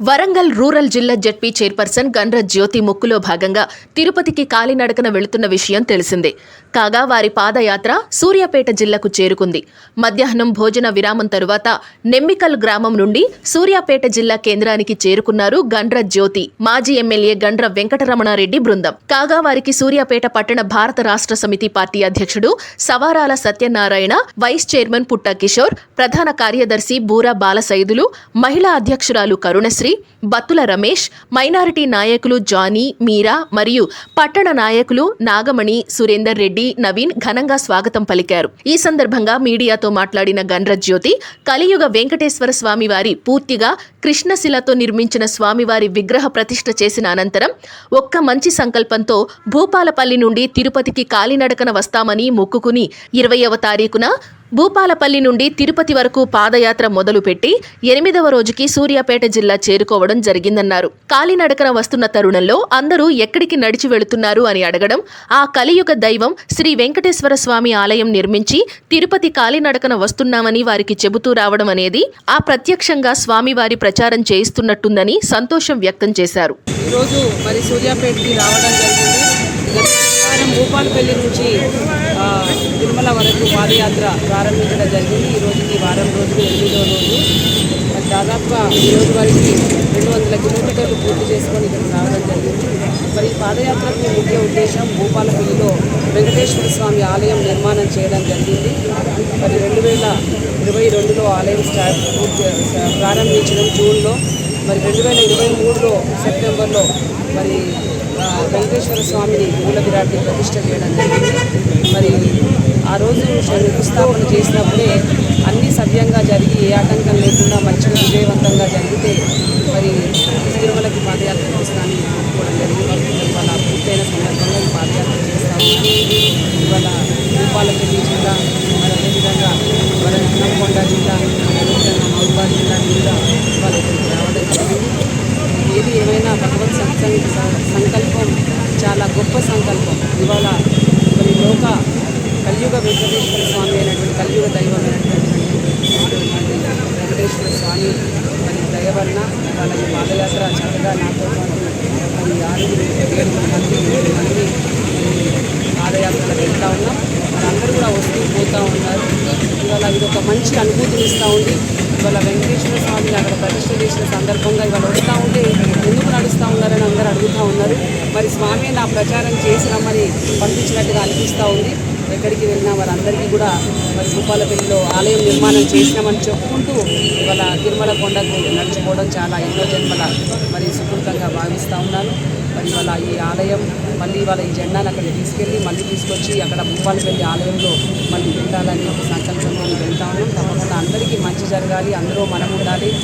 Warangal rural జిల్లా ZP chairperson గన్రజ్ Jyothi ముక్కులో భాగంగా తిరుపతికి కాలినడకన వెళుతున్న విషయం తెలిసిందే. కాగా వారి పాదయాత్ర సూర్యాపేట జిల్లాకు చేరుకుంది. మధ్యాహ్నం భోజన విరామం తరువాత నెమ్మికల్ గ్రామం నుండి సూర్యాపేట జిల్లా కేంద్రానికి చేరుకున్నారు గండ్ర జ్యోతి మాజీ ఎమ్మెల్యే గండ్ర వెంకటరమణారెడ్డి బృందం. కాగా వారికి సూర్యాపేట పట్టణ భారత రాష్ట్ర సమితి పార్టీ అధ్యక్షుడు సవారాల సత్యనారాయణ వైస్ చైర్మన్ పుట్ట కిషోర్ ప్రధాన కార్యదర్శి బూరా బాలసైదులు మహిళా అధ్యక్షురాలు కరుణశ్రీ బత్తుల రమేష్ మైనారిటీ నాయకులు జానీ మీరా మరియు పట్టణ నాయకులు నాగమణి సురేందర్ రెడ్డి నవీన్ ఘనంగా స్వాగతం పలికారు. ఈ సందర్భంగా మీడియాతో మాట్లాడిన గణరజ్యోతి కలియుగ వెంకటేశ్వర స్వామి వారి పూర్తిగా కృష్ణశిలతో నిర్మించిన స్వామివారి విగ్రహ ప్రతిష్ఠ చేసిన అనంతరం ఒక్క మంచి సంకల్పంతో భూపాలపల్లి నుండి తిరుపతికి కాలినడకన వస్తామని మొక్కుకుని ఇరవయవ తారీఖున భూపాలపల్లి నుండి తిరుపతి వరకు పాదయాత్ర మొదలుపెట్టి ఎనిమిదవ రోజుకి సూర్యాపేట జిల్లా చేరుకోవడం జరిగిందన్నారు. కాలినడకన వస్తున్న తరుణంలో అందరూ ఎక్కడికి నడిచి వెళుతున్నారు అని అడగడం ఆ కలియుగ దైవం శ్రీ వెంకటేశ్వర స్వామి ఆలయం నిర్మించి తిరుపతి కాలినడకన వస్తున్నామని వారికి చెబుతూ రావడం అనేది ఆ ప్రత్యక్షంగా స్వామివారి ప్రచారం చేయిస్తున్నట్టుందని సంతోషం వ్యక్తం చేశారు. ఈరోజు మరి సూర్యాపేటకి రావడం జరిగింది. గత వారం భూపాలపల్లి నుంచి తిరుమల వరకు పాదయాత్ర ప్రారంభించడం జరిగింది. ఈ రోజుకి వారం రోజులు ఎనిమిదో రోజు. దాదాపుగా ఈ రోజు వరకు రెండు వందల కిలోమీటర్లు పూర్తి చేసుకొని ఇక్కడికి రావడం జరిగింది. మరి పాదయాత్రకు ముఖ్య ఉద్దేశం భూపాలపల్లిలో వెంకటేశ్వర స్వామి ఆలయం నిర్మాణం చేయడం జరిగింది. మరి రెండు వేల ఇరవై రెండులో ఆలయం స్టార్ట్ ప్రారంభించడం జూన్లో. మరి రెండు వేల ఇరవై మూడులో సెప్టెంబర్లో మరి వెంకటేశ్వర స్వామిని మూల విరాట్ని ప్రతిష్ట చేయడం జరిగింది. మరి ఆ రోజు శంకుస్థాపన చేసినప్పుడే అన్నీ సవ్యంగా జరిగి ఏ ఆటంకం లేకుండా మంచిగా విజయవంతంగా జరిగితే మరి తిరుమలకి పాదయాత్ర చేస్తానని కూడా జరిగింది. ఇవాళ పూర్తయిన సందర్భంగా ఈ పాదయాత్ర చేస్తాము. ఇవాళ భూపాలపల్లి జిల్లా మరి అదేవిధంగా మరి నల్గొండ జిల్లా అదేవిధంగా మహబూబాద్ జిల్లా కూడా ఇవాళ ఇక్కడికి రావడం జరిగింది ఏది ఏమైనా భగవత్ సంకల్ప సంకల్పం చాలా గొప్ప సంకల్పం ఇవాళ మరి లోక కలియుగ వెంకటేశ్వర స్వామి అయినటువంటి కలియుగ దైవం అయినటువంటి వెంకటేశ్వర స్వామి మరి దయ వాళ్ళ ఈ పాదయాత్ర చక్కగా నాతో పాటు మరి ఆరుగురు ఏడుగురు మంది ఏడు మంది పాదయాత్రలో వెళ్తూ ఉన్నాం. అందరూ కూడా వస్తూ పోతూ ఉన్నారు. ఇవాళ ఇది ఒక మంచి అనుభూతిని ఇస్తూ ఉంది. ఇవాళ వెంకటేశ్వర స్వామిని అక్కడ ప్రతిష్ట చేసిన సందర్భంగా ఇవాళ వస్తూ ఉంటే ఉన్నారని అందరూ అడుగుతూ ఉన్నారు. మరి స్వామి నా ప్రచారం చేసి రమ్మని పంపించినట్టుగా అనిపిస్తూ ఉంది. ఎక్కడికి వెళ్ళినా వారందరికీ కూడా మరి భూపాలపల్లిలో ఆలయం నిర్మాణం చేసినామని చెప్పుకుంటూ ఇవాళ తిరుమల కొండకు నడుచుకోవడం చాలా ఎన్నో జన్మల మరి సుకృతంగా భావిస్తూ ఉన్నాను మరి ఇవాళ ఈ ఆలయం మళ్ళీ ఇవాళ ఈ జెండాను అక్కడ తీసుకెళ్ళి మళ్ళీ తీసుకొచ్చి అక్కడ భూపాలపల్లి ఆలయంలో మళ్ళీ పెట్టాలని ఒక సంకల్పంతో వెళ్తా ఉన్నాం. తప్పకుండా అందరికీ మంచి జరగాలి అందరూ మనం ఉండాలి.